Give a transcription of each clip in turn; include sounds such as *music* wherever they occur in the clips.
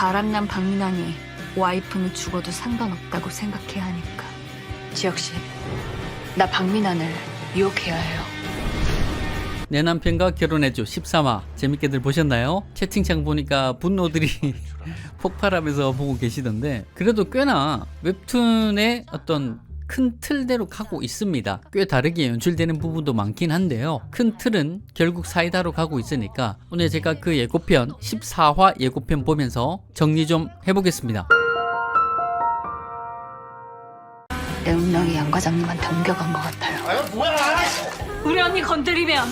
바람난 박민환이 와이프는 죽어도 상관없다고 생각해야 하니까. 지혁 씨, 나 박민환을 유혹해야 해요. 내 남편과 결혼해줘 13화 재밌게들 보셨나요? 채팅창 보니까 분노들이 *laughs* 폭발하면서 보고 계시던데 그래도 꽤나 웹툰의 어떤 큰 틀대로 가고 있습니다. 꽤 다르게 연출되는 부분도 많긴 한데요. 큰 틀은 결국 사이다로 가고 있으니까 오늘 제가 그 예고편 14화 예고편 보면서 정리 좀 해보겠습니다. 내 운명이 양 과장님한테 옮겨간 것 같아요. 우리 언니 건드리면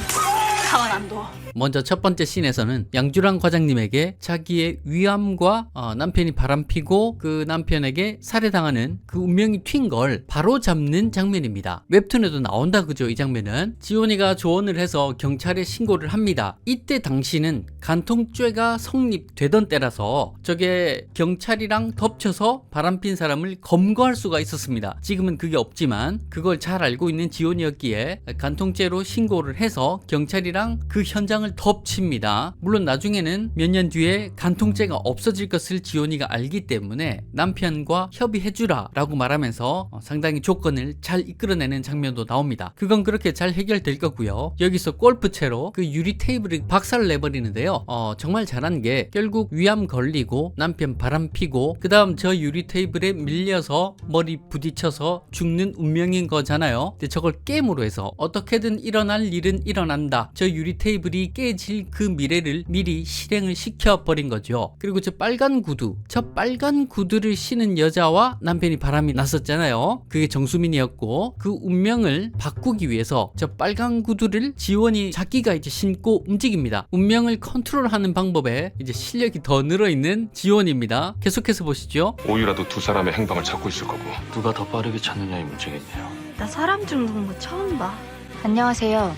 가만 안 둬. 먼저 첫 번째 씬에서는 양주랑 과장님에게 자기의 위암과 어, 남편이 바람피고 그 남편에게 살해당하는 그 운명이 튄 걸 바로 잡는 장면입니다. 웹툰에도 나온다 그죠 이 장면은 지원이가 조언을 해서 경찰에 신고를 합니다. 이때 당시는 간통죄가 성립되던 때라서 저게 경찰이랑 덮쳐서 바람핀 사람을 검거할 수가 있었습니다. 지금은 그게 없지만 그걸 잘 알고 있는 지원이었기에 간통죄로 신고를 해서 경찰이랑 그 현장을 덮칩니다. 물론 나중에는 몇 년 뒤에 간통죄가 없어질 것을 지원이가 알기 때문에 남편과 협의해주라 라고 말하면서 어, 상당히 조건을 잘 이끌어내는 장면도 나옵니다. 그건 그렇게 잘 해결될 거고요. 여기서 골프채로 그 유리 테이블을 박살을 내버리는데요. 어, 정말 잘한 게 결국 위암 걸리고 남편 바람 피고 그 다음 저 유리 테이블에 밀려서 머리 부딪혀서 죽는 운명인 거잖아요. 근데 저걸 게임으로 해서 어떻게든 일어날 일은 일어난다. 저 유리 테이블이 깨질 그 미래를 미리 실행을 시켜버린 거죠. 그리고 저 빨간 구두, 저 빨간 구두를 신은 여자와 남편이 바람이 났었잖아요. 그게 정수민이었고 그 운명을 바꾸기 위해서 저 빨간 구두를 지원이 자기가 이제 신고 움직입니다. 운명을 컨 트롤하는 방법에 이제 실력이 더 늘어있는 지원입니다. 계속해서 보시죠. 오유라도 두 사람의 행방을 찾고 있을 거고 누가 더 빠르게 찾느냐의 문제겠네요. 나 사람 죽는 거 처음 봐. 안녕하세요.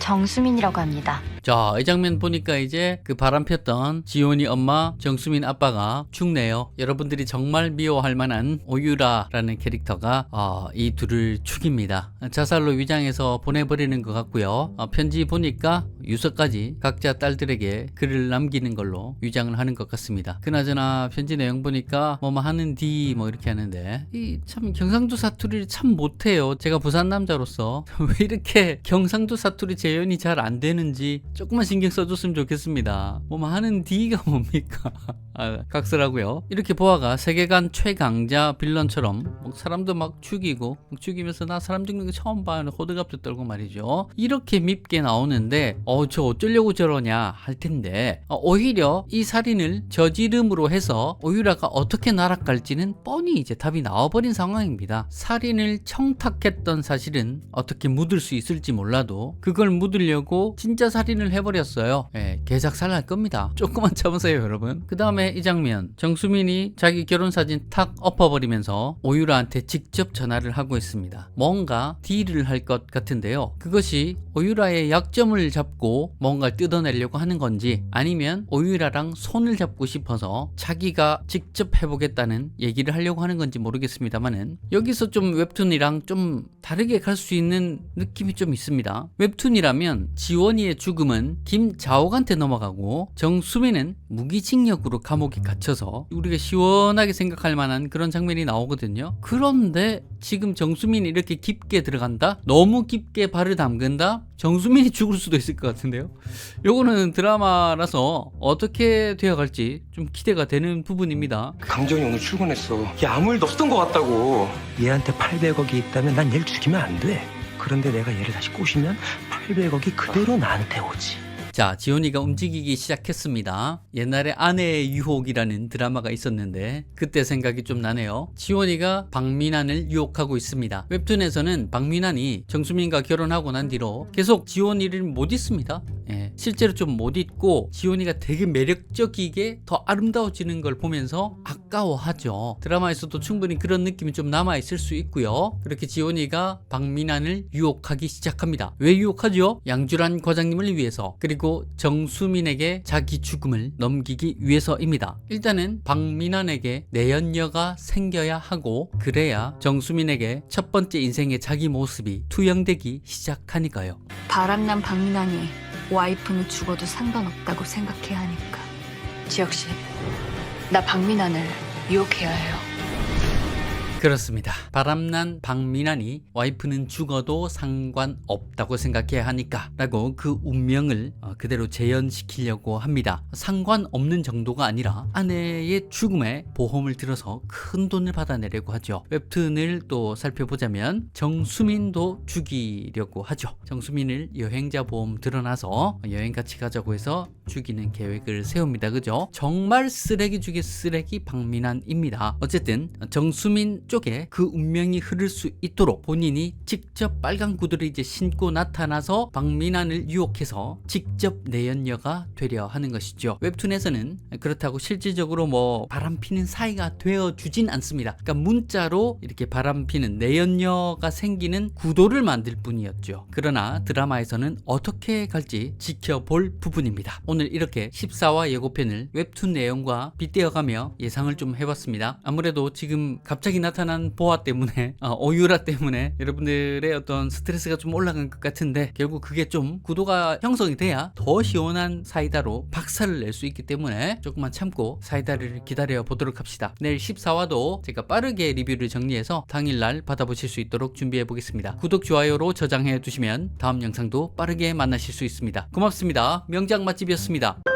정수민이라고 합니다. 자, 이 장면 보니까 이제 그 바람 폈던 지원이 엄마 정수민 아빠가 죽네요. 여러분들이 정말 미워할 만한 오유라라는 캐릭터가 어, 이 둘을 죽입니다. 자살로 위장해서 보내버리는 것 같고요. 어, 편지 보니까 유서까지 각자 딸들에게 글을 남기는 걸로 위장을 하는 것 같습니다. 그나저나 편지 내용 보니까 뭐뭐 하는 뒤뭐 이렇게 하는데 이 참 경상도 사투리를 참 못해요. 제가 부산 남자로서 *laughs* 왜 이렇게 경상도 사투리 재현이 잘 안 되는지 조금만 신경 써줬으면 좋겠습니다. 뭐뭐 하는 뒤가 뭡니까? *laughs* 아, 각설하고요. 이렇게 보아가 세계관 최강자 빌런처럼 막 사람도 막 죽이고 막 죽이면서 나 사람 죽는 거 처음 봐 호들갑도 떨고 말이죠. 이렇게 밉게 나오는데 어저 어쩌려고 저러냐 할 텐데 어, 오히려 이 살인을 저지름으로 해서 오유라가 어떻게 날아갈지는 뻔히 이제 답이 나와버린 상황입니다. 살인을 청탁했던 사실은 어떻게 묻을 수 있을지 몰라도 그걸 묻으려고 진짜 살인을 해버렸어요. 예, 개작살 날 겁니다. 조금만 참으세요, 여러분. 그 다음에 이 장면. 정수민이 자기 결혼 사진 탁 엎어버리면서 오유라한테 직접 전화를 하고 있습니다. 뭔가 딜을 할 것 같은데요. 그것이 오유라의 약점을 잡고 뭔가를 뜯어내려고 하는 건지 아니면 오유라랑 손을 잡고 싶어서 자기가 직접 해보겠다는 얘기를 하려고 하는 건지 모르겠습니다만은 여기서 좀 웹툰이랑 좀 다르게 갈 수 있는 느낌이 좀 있습니다. 웹툰이라면 지원이의 죽음은 김자옥한테 넘어가고 정수민은 무기징역으로 감옥에 갇혀서 우리가 시원하게 생각할 만한 그런 장면이 나오거든요. 그런데 지금 정수민이 이렇게 깊게 들어간다? 너무 깊게 발을 담근다? 정수민이 죽을 수도 있을 것 같은데요. 요거는 드라마라서 어떻게 되어갈지 좀 기대가 되는 부분입니다. 강정이 오늘 출근했어 야 아무 일도 없었던 것 같다고 얘한테 800억이 있다면 난 얘를 죽이면 안 돼. 그런데 내가 얘를 다시 꼬시면 800억이 그대로 나한테 오지. 자, 지온이가 움직이기 시작했습니다. 옛날에 아내의 유혹이라는 드라마가 있었는데 그때 생각이 좀 나네요. 지원이가 박민환을 유혹하고 있습니다. 웹툰에서는 박민환이 정수민과 결혼하고 난 뒤로 계속 지원이를 못 잊습니다. 예, 실제로 좀못 잊고 지원이가 되게 매력적이게 더 아름다워지는 걸 보면서 아까워하죠. 드라마에서도 충분히 그런 느낌이 좀 남아 있을 수 있고요. 그렇게 지원이가 박민환을 유혹하기 시작합니다. 왜 유혹하죠? 양주란 과장님을 위해서 그리고 정수민에게 자기 죽음을 넘기기 위해서입니다. 일단은 박민환에게 내연녀가 생겨야 하고 그래야 정수민에게 첫 번째 인생의 자기 모습이 투영되기 시작하니까요. 바람난 박민환이 와이프는 죽어도 상관없다고 생각해야 하니까. 지혁 씨, 나 박민환을 유혹해야 해요. 그렇습니다. 바람난 박민환이 와이프는 죽어도 상관없다고 생각해야 하니까 라고 그 운명을 어, 그대로 재현시키려고 합니다. 상관없는 정도가 아니라 아내의 죽음에 보험을 들어서 큰 돈을 받아내려고 하죠. 웹툰을 또 살펴보자면 정수민도 죽이려고 하죠. 정수민을 여행자 보험 들어놔서 여행 같이 가자고 해서 죽이는 계획을 세웁니다. 그죠? 정말 쓰레기 중에 쓰레기 박민환입니다. 어쨌든 정수민 쪽에 그 운명이 흐를 수 있도록 본인이 직접 빨간 구두를 이제 신고 나타나서 박민환을 유혹해서 직접 내연녀가 되려 하는 것이죠. 웹툰에서는 그렇다고 실질적으로 뭐 바람피는 사이가 되어 주진 않습니다. 그러니까 문자로 이렇게 바람피는 내연녀가 생기는 구도를 만들 뿐이었죠. 그러나 드라마에서는 어떻게 갈지 지켜볼 부분입니다. 오늘 이렇게 14화 예고편을 웹툰 내용과 빗대어가며 예상을 좀 해봤습니다. 아무래도 지금 갑자기 나타난 보아 때문에 *laughs* 어, 오유라 때문에 여러분들의 어떤 스트레스가 좀 올라간 것 같은데 결국 그게 좀 구도가 형성이 돼야 더 시원한 사이다로 박살을 낼 수 있기 때문에 조금만 참고 사이다를 기다려 보도록 합시다. 내일 14화도 제가 빠르게 리뷰를 정리해서 당일날 받아보실 수 있도록 준비해 보겠습니다. 구독, 좋아요로 저장해 두시면 다음 영상도 빠르게 만나실 수 있습니다. 고맙습니다. 명장 맛집이었습니다.